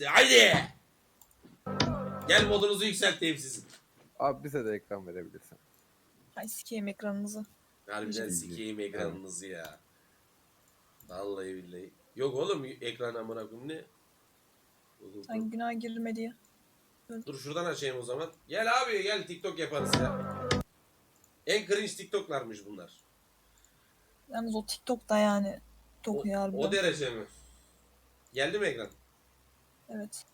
işte. Haydi. Gel modunuzu yükselteyim sizin. Abi bize de ekran verebilirsin. Ay sikeyim ekranınızı. Harbiden İyi. sikeyim ekranınızı ya. Vallahi billahi. Yok oğlum ekran amına koyayım ne? Dur, dur, Sen dur. günah girme diye. Dur şuradan açayım o zaman. Gel abi gel TikTok yaparız ya. En cringe TikTok'larmış bunlar. Yalnız o TikTok'ta yani. O, Tok ya harbiden. o derece mi? Geldi mi ekran? Evet.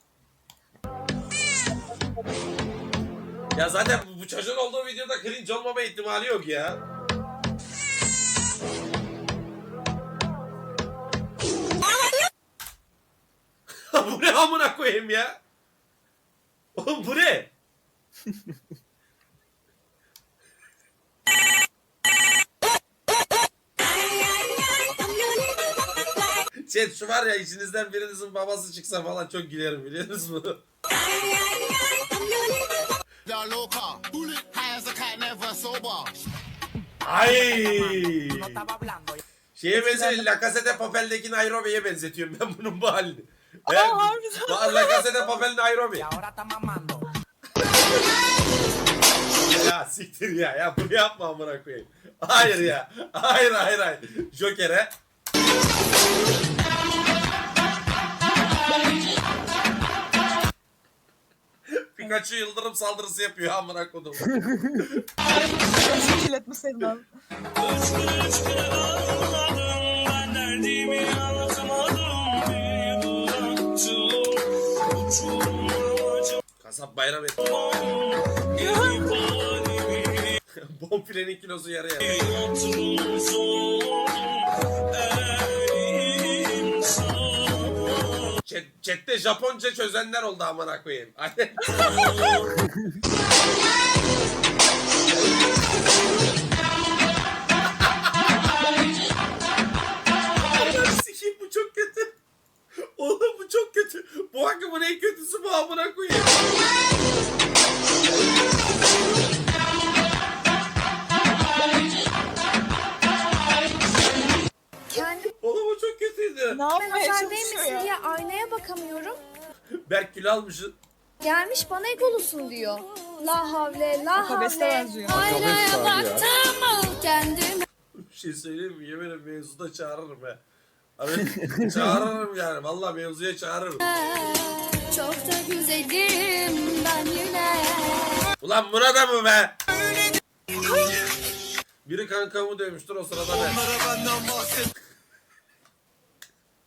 Ya zaten bu, bu çocuğun olduğu videoda cringe olmama ihtimali yok ya. bu ne amına koyayım ya? Oğlum bu ne? Chat şu var ya içinizden birinizin babası çıksa falan çok gülerim biliyorsunuz mu? Y'all loca. High as a cat, never sober. Ay. Şeye benziyor. La Casa de Papel'deki Nairobi'ye benzetiyorum ben bunun bu halini. Aa harbiden. La Casa de Papel Nairobi. Ya siktir ya. Ya bunu yapma amına koyayım. Hayır ya. Hayır hayır hayır. Joker'e. Pikachu yıldırım saldırısı yapıyor amına kodum. Özür diletmeseydin abi. Kasap bayram etti. Bonfilenin kilosu yarı yarı. Chat, chatte Japonca çözenler oldu amına koyayım. Sikeyim bu çok kötü. Oğlum bu çok kötü. Bu akımın en kötüsü bu amına koyayım. Berk kilo almışsın. Gelmiş bana egolusun diyor. La havle, la Akabeste havle. benziyor. Aynaya ya. baktım mı kendime. Bir şey söyleyeyim mi? Yemin ederim mevzuda çağırırım he. Abi çağırırım yani. Vallahi mevzuya çağırırım. Çok da güzelim ben yine. Ulan burada mı be? Biri kankamı dövmüştür o sırada ben.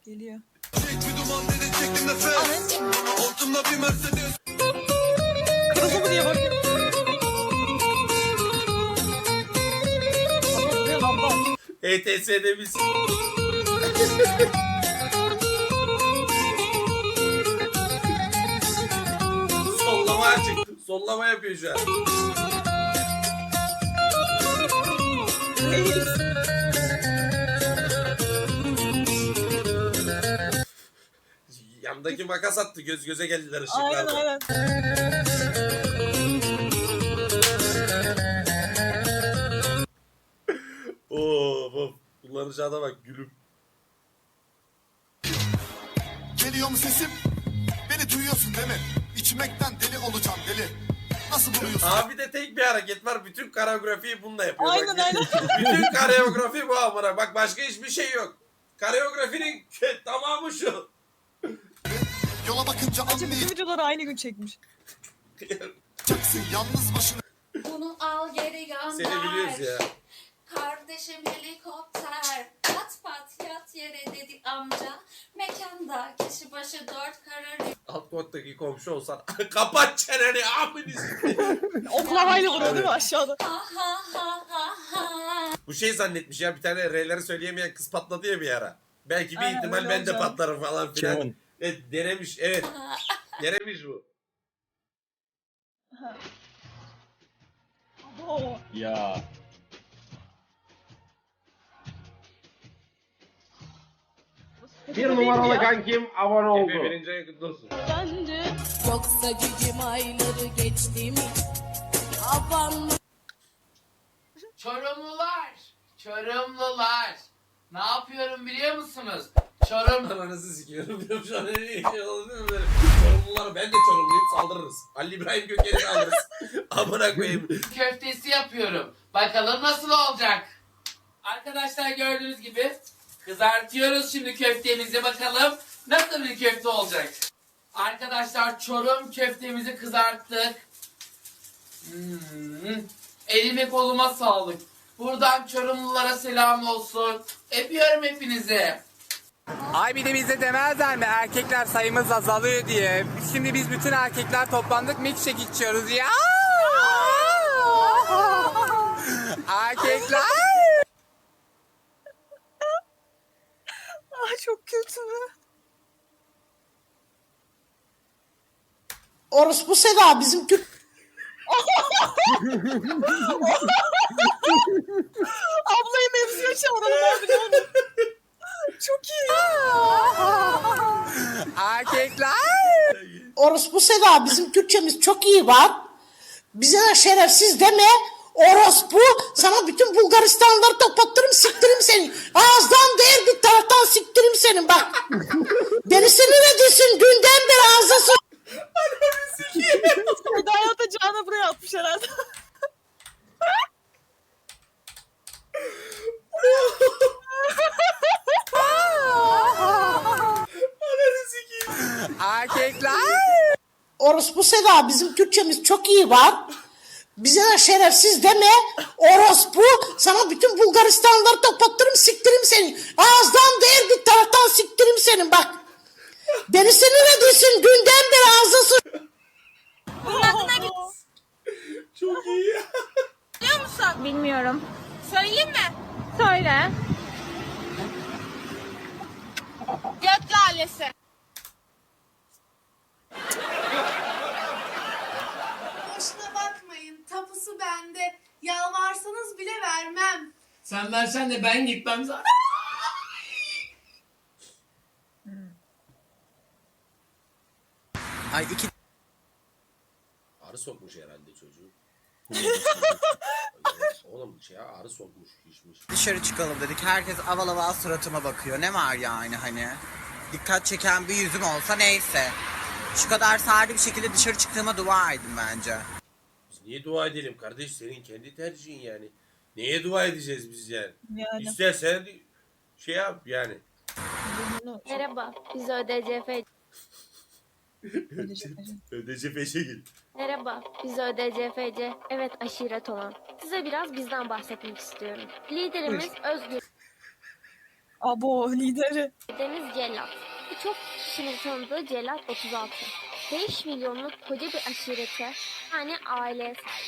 Geliyor. Kırıldı mı diye bakıyorum. ETS'de biz. Sollamaya çıktı. Sollama yapıyor şu an. Yandaki makas attı. Göz göze geldiler Aynen ışıklarda. aynen. Oo, bu kullanıcıya da bak gülüm. Geliyor mu sesim? Beni duyuyorsun değil mi? İçmekten deli olacağım deli. Nasıl buluyorsun? Abi de tek bir hareket var. Bütün koreografiyi bununla yapıyor. Aynen, bak. aynen. Bütün koreografi bu amına. Bak başka hiçbir şey yok. Koreografinin tamamı şu. Yola bakınca Bence bütün videoları aynı gün çekmiş. yalnız başına. Bunu al geri gönder. Seni biliyoruz ya. Kardeşim helikopter. Pat pat yat yere dedi amca. Mekanda kişi başı dört karar. Alt kottaki komşu olsan kapat çeneni aminiz. Oklavayla vuruyor değil mi aşağıda? Ha ha ha ha ha. Bu şey zannetmiş ya bir tane R'leri söyleyemeyen kız patladı ya bir ara. Belki bir Aynen, ihtimal öyle ben de patlarım falan filan. Evet denemiş evet. denemiş bu. Oo. Ya. Bir numaralı kankim abone oldu. Efe birinci ayı kutlu olsun. Yoksa gücüm ayları geçti mi? Yaban Çorumlular, Çorumlular. Ne yapıyorum biliyor musunuz? Çorum. Ananızı sikiyorum diyorum şu an. Şey oldu mu böyle? Çorumlular ben de Çorumluyum saldırırız. Ali İbrahim Gökçen'i saldırırız. Amına koyayım. köftesi yapıyorum. Bakalım nasıl olacak. Arkadaşlar gördüğünüz gibi kızartıyoruz şimdi köftemizi bakalım nasıl bir köfte olacak. Arkadaşlar çorum köftemizi kızarttık. Hmm. Elime koluma sağlık. Buradan çorumlulara selam olsun. Öpüyorum hepinizi. Ay bir de bize demezler mi erkekler sayımız azalıyor diye. Şimdi biz bütün erkekler toplandık milkshake içiyoruz ya. erkekler. Aa çok kötü. Orospu Seda bizim Türk Ablayı mevzuya çağıralım abi ne olur. Çok iyi. Erkekler. Orospu Seda bizim Türkçemiz çok iyi var. Bize de şerefsiz deme. Orospu sana bütün Bulgaristanlıları toplattırım siktirim seni. Ağızdan değil bir taraftan siktirim seni bak. Beni sinir ediyorsun dünden beri ağzına sok- Seda hayatacağını buraya atmış herhalde. Erkekler. Seda bizim Türkçemiz çok iyi var. Bize de şerefsiz deme. Orospu sana bütün Bulgaristanlıları toplattırım siktirim seni. Ağızdan değil bir taraftan siktirim seni bak. Beni sinir ediyorsun dünden beri ağzına sok- Çok iyi ya. Bilmiyorum. Söyleyeyim mi? Söyle. Gök lalesi. Tapusu bende. Yalvarsanız bile vermem. Sen versen de ben gitmem zaten. Ay iki Arı sokmuş herhalde çocuğu. Oğlum şey arı sokmuş içmiş. dışarı çıkalım dedik. Herkes aval aval suratıma bakıyor. Ne var yani hani? Dikkat çeken bir yüzüm olsa neyse. Şu kadar sade bir şekilde dışarı çıktığıma dua edin bence. Niye dua edelim kardeş? Senin kendi tercihin yani. Neye dua edeceğiz biz yani? Yani. İstersen şey yap yani. Merhaba. Biz ÖDCF. Ödece peşe git. Merhaba. Biz ÖDCFC. Evet aşiret olan. Size biraz bizden bahsetmek istiyorum. Liderimiz Özgür Abo lideri. Deniz Cellat. Birçok kişinin tanıdığı Cellat 36. 5 milyonluk koca bir aşirete yani aileye sahip.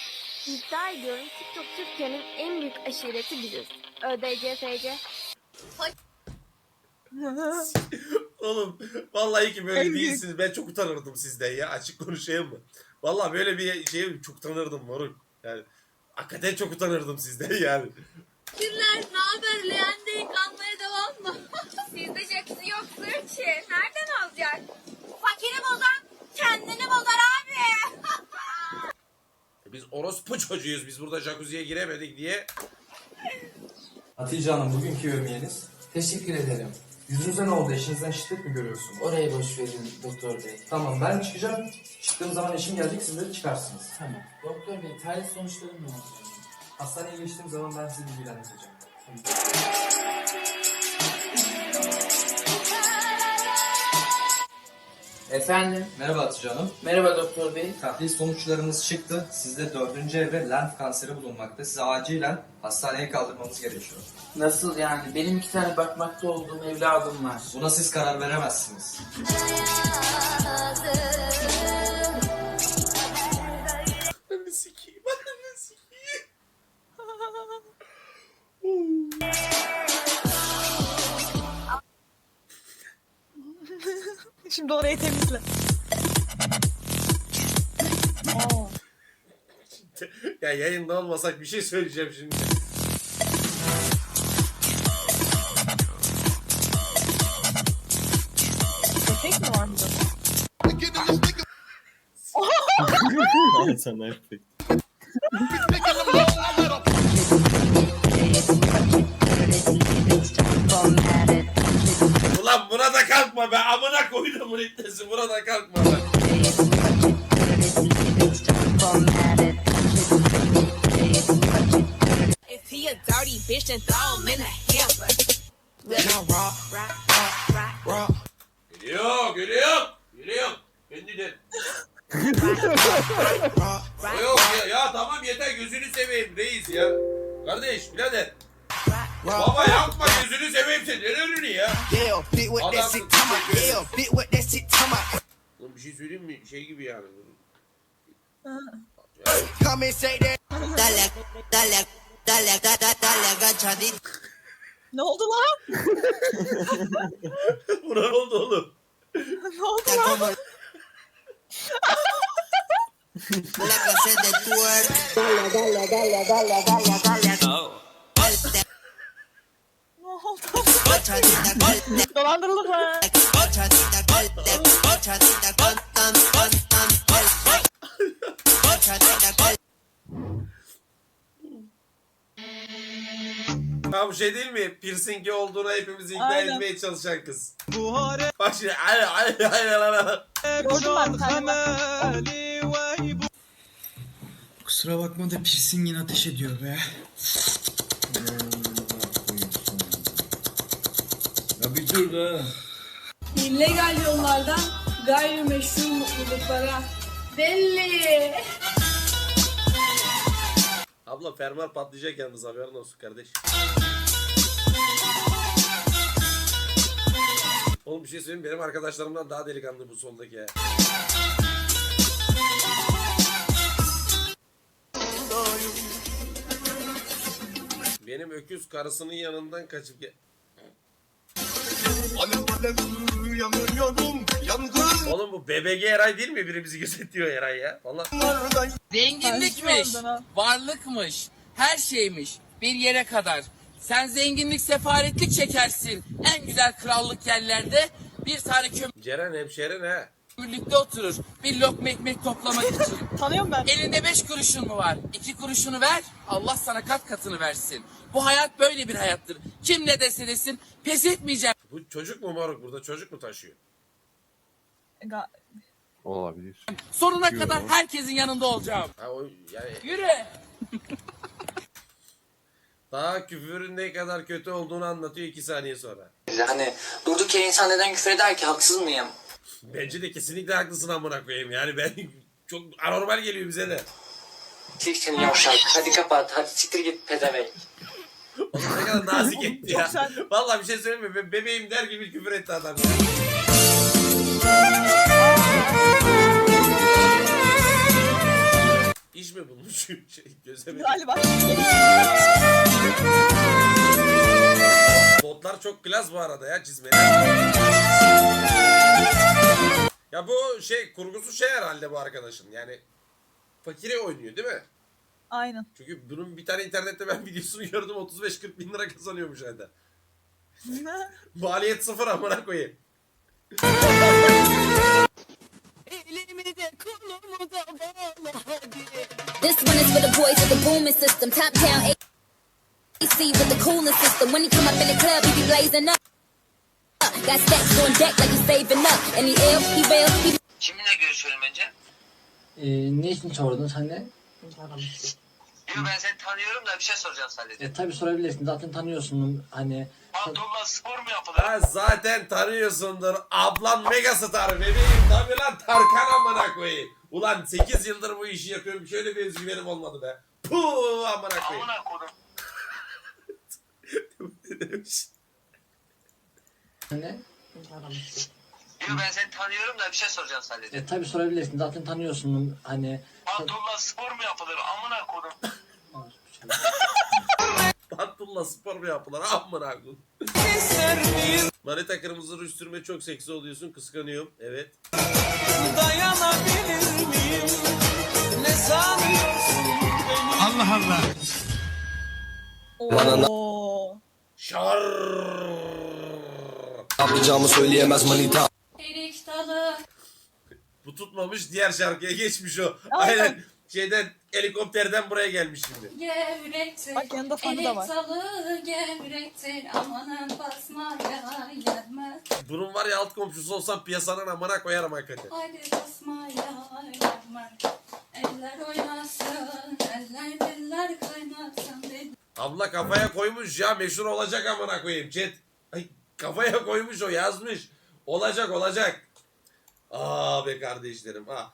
İddia ediyorum TikTok Türkiye'nin en büyük aşireti biziz. ÖDCFC. Oğlum vallahi ki böyle değilsiniz. Ben çok utanırdım sizden ya. Açık konuşayım mı? Vallahi böyle bir şey çok utanırdım moruk. Yani hakikaten çok utanırdım sizden yani. Teşekkürler. Ne haber? Leğende yıkanmaya devam mı? Sizde jacuzzi yoktur ki. Nereden alacak? Fakiri bozan kendini bozar abi. Biz orospu çocuğuyuz. Biz burada jacuzziye giremedik diye. Hatice Hanım bugünkü yövmiyeniz. Teşekkür ederim. Yüzünüze ne oldu? Eşinizden şiddet mi görüyorsunuz? Orayı boş verin doktor bey. Tamam ben çıkacağım. Çıktığım zaman eşim gelecek siz de çıkarsınız. Tamam. Doktor bey tahlil sonuçları ne olacak? Hastaneye geçtiğim zaman ben sizi bilgilendireceğim. Efendim? Merhaba Hatice Hanım. Merhaba doktor bey. Tahlil sonuçlarınız çıktı. Sizde dördüncü evre lenf kanseri bulunmakta. Sizi acilen hastaneye kaldırmamız gerekiyor. Nasıl yani? Benim iki tane bakmakta olduğum evladım var. Buna siz karar veremezsiniz. Ananı sikeyim. Ananı sikeyim. Şimdi orayı temizle. Aa, ya yayında olmasak bir şey söyleyeceğim şimdi. köpek mi var burada? Ulan buna kalkma be amına koydum ritmesi burada kalkma be. Geliyor geliyor. Geliyor. Kendine. Yok ya, ya tamam yeter gözünü seveyim reis ya. Kardeş birader. Baba yapma gözünü seveyim sen. Ne önünü ya? Adam Oğlum bir şey söyleyeyim mi? Şey gibi yani. Ne oldu lan? Buna ne oldu oğlum? Ne oldu lan? Ne oldu? Dolandırıldık mı? Ha bu şey değil mi? Piercing'i olduğuna hepimizi ikna Aynen. etmeye çalışan kız. Bak şimdi ay ay ay ay ay. Gördüm ben bir tane bak. Kusura bakma da piercingin ateş ediyor be. Ya bir dur be. İllegal yollardan gayrimeşru mutluluklara. Belli. Abla fermuar patlayacak yalnız haberin olsun kardeş. Oğlum bir şey söyleyeyim benim arkadaşlarımdan daha delikanlı bu soldaki ya. Benim öküz karısının yanından kaçıp gel. Alev alev yanıyorum Yangınlardan Oğlum bu BBG Eray değil mi? Biri bizi gözetliyor Eray ya. Vallahi. Zenginlikmiş, varlıkmış, her şeymiş. Bir yere kadar. Sen zenginlik sefaretlik çekersin. En güzel krallık yerlerde bir tane Ceren hemşerin ha. kömürlükte oturur. Bir lokma ekmek toplamak için. Tanıyorum ben. Elinde beş kuruşun mu var? İki kuruşunu ver, Allah sana kat katını versin. Bu hayat böyle bir hayattır. Kim ne dese desin, pes etmeyeceğim. Bu çocuk mu moruk burada? Çocuk mu taşıyor? Ga- Olabilir. Sonuna kadar herkesin yanında olacağım. Ha o yani Yürü. daha küfürün ne kadar kötü olduğunu anlatıyor iki saniye sonra. Hani durduk yere insan neden küfür eder ki haksız mıyım? Bence de kesinlikle haklısın amına koyayım. Yani ben çok anormal geliyor bize de. Siksin yavşak. Hadi kapat. Hadi siktir git pezevenk. Ne kadar nazik etti ya. Vallahi bir şey söyleyeyim mi? Be- bebeğim der gibi küfür etti adam. ya. İş mi bulmuş? Şey, gözlemedim. Galiba. Botlar çok klas bu arada ya çizmeli. Ya bu şey kurgusu şey herhalde bu arkadaşın. Yani fakire oynuyor değil mi? Aynen. Çünkü bunun bir tane internette ben videosunu gördüm 35-40 bin lira kazanıyormuş ayda. Maliyet sıfır amına koyayım. This one is for the boys with the booming system. Top down AC with the cooling system. When he come up in the club, he be blazing up. Got stacks on deck like he's saving up. And he ill, he real, he Kiminle görüşüyorum önce? Ee, ne için sordun sen de? Yo ben seni tanıyorum da bir şey soracağım sadece. E tabi sorabilirsin zaten tanıyorsun hani. Pantolonla spor mu yapılır? Ha zaten tanıyorsundur. Ablan mega star bebeğim. Tabi lan Tarkan amına koyayım. Ulan 8 yıldır bu işi yapıyorum. Şöyle bir özgüvenim olmadı be. Puh amına koyayım. kodum. Hani? Yo ben seni tanıyorum da bir şey soracağım sadece. E tabi sorabilirsin zaten tanıyorsun hani. Pantolonla spor mu yapılır? Amına kodum. Pantolonla spor mu yapılar? Amına koyayım. Manita kırmızı ruj sürme çok seksi oluyorsun. Kıskanıyorum. Evet. Oo. Şar. Yapacağımı söyleyemez manita. Bu tutmamış diğer şarkıya geçmiş o. Aynen. Aynen. Şeyden helikopterden buraya gelmiş şimdi. Gevrektir. Bak yanında fanı da var. Dalı gevrektir. Amanın basmaya gelmez. Bunun var ya alt komşusu olsam piyasanın amına koyarım hakikaten. Haydi basmaya aylanlar. Eller oynasın, eller diller kaynasın. Dil- Abla kafaya koymuş ya meşhur olacak amına koyayım chat. Ay, kafaya koymuş o yazmış. Olacak olacak. Aa be kardeşlerim ha.